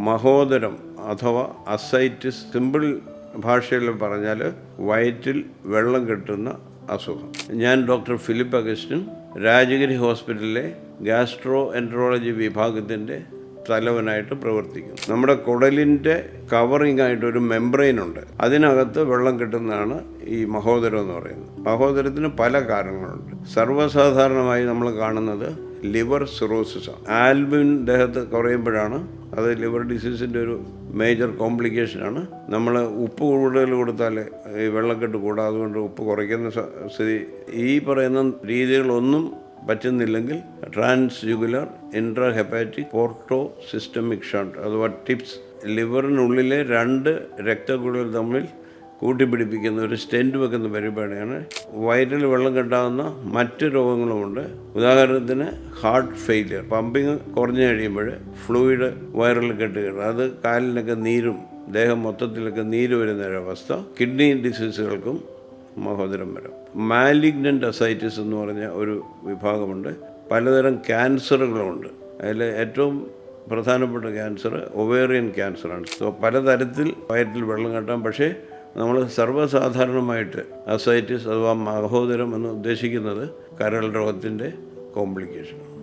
മഹോദരം അഥവാ ascites simple ഭാഷയിൽ പറഞ്ഞാൽ വയറ്റിൽ വെള്ളം കെട്ടുന്ന അസുഖം. ഞാൻ ഡോക്ടർ ഫിലിപ്പ് അഗസ്റ്റിൻ രാജഗിരി ഹോസ്പിറ്റലിലെ ഗാസ്ട്രോ എൻട്രോളജി വിഭാഗത്തിന്റെ തലവനായിട്ട് പ്രവർത്തിക്കുന്നു. നമ്മുടെ കുടലിന്റെ കവറിംഗ് ആയിട്ട് ഒരു മെംബ്രെയിൻ ഉണ്ട് അതിനകത്ത് വെള്ളം കിട്ടുന്നതാണ് ഈ മഹോദരം എന്ന് പറയുന്നത്. മഹോദരത്തിന് പല കാരണങ്ങളുണ്ട്. സർവസാധാരണമായി നമ്മൾ കാണുന്നത് ലിവർ സിറോസിസ്. ആൽബിൻ ദേഹത്ത് കുറയുമ്പോഴാണ് അത് ലിവർ ഡിസീസിന്റെ ഒരു മേജർ കോംപ്ലിക്കേഷനാണ്. നമ്മൾ ഉപ്പ് കൂടുതൽ കൊടുത്താൽ ഈ വെള്ളക്കെട്ട് കൂടാതെ അതുകൊണ്ട് ഉപ്പ് കുറയ്ക്കുന്ന സ്ഥിതി ഈ പറയുന്ന രീതികളൊന്നും പറ്റുന്നില്ലെങ്കിൽ trans jugular intra hepatic Porto systemic shunt അഥവാ ടിപ്സ് ലിവറിനുള്ളിലെ രണ്ട് രക്തക്കുഴൽ തമ്മിൽ കൂട്ടിപ്പിടിപ്പിക്കുന്ന ഒരു സ്റ്റെന്റ് വെക്കുന്ന പരിപാടിയാണ്. വയറ്റിൽ വെള്ളം കെട്ടാവുന്ന മറ്റ് രോഗങ്ങളുമുണ്ട്. ഉദാഹരണത്തിന് ഹാർട്ട് ഫെയിലിയർ പമ്പിങ് കുറഞ്ഞു കഴിയുമ്പോൾ ഫ്ലൂയിഡ് വയറിൽ കെട്ടുകയാണ് അത് കാലിനൊക്കെ നീരും ദേഹം മൊത്തത്തിലൊക്കെ നീര് വരുന്ന ഒരവസ്ഥ കിഡ്നി ഡിസീസുകൾക്കും മഹോദരം വരും. മാലിഗ്നന്റ് അസൈറ്റിസ് എന്ന് പറഞ്ഞ ഒരു വിഭാഗമുണ്ട്. പലതരം ക്യാൻസറുകളുമുണ്ട് അതിൽ ഏറ്റവും പ്രധാനപ്പെട്ട ക്യാൻസർ ഒവേറിയൻ ക്യാൻസറാണ്. സോ പലതരത്തിൽ വയറ്റിൽ വെള്ളം കെട്ടാം. പക്ഷേ നമ്മൾ സർവസാധാരണമായിട്ട് അസൈറ്റിസ് അഥവാ മഹോദരം എന്ന് ഉദ്ദേശിക്കുന്നത് കരൾ രോഗത്തിന്റെ കോംപ്ലിക്കേഷനാണ്.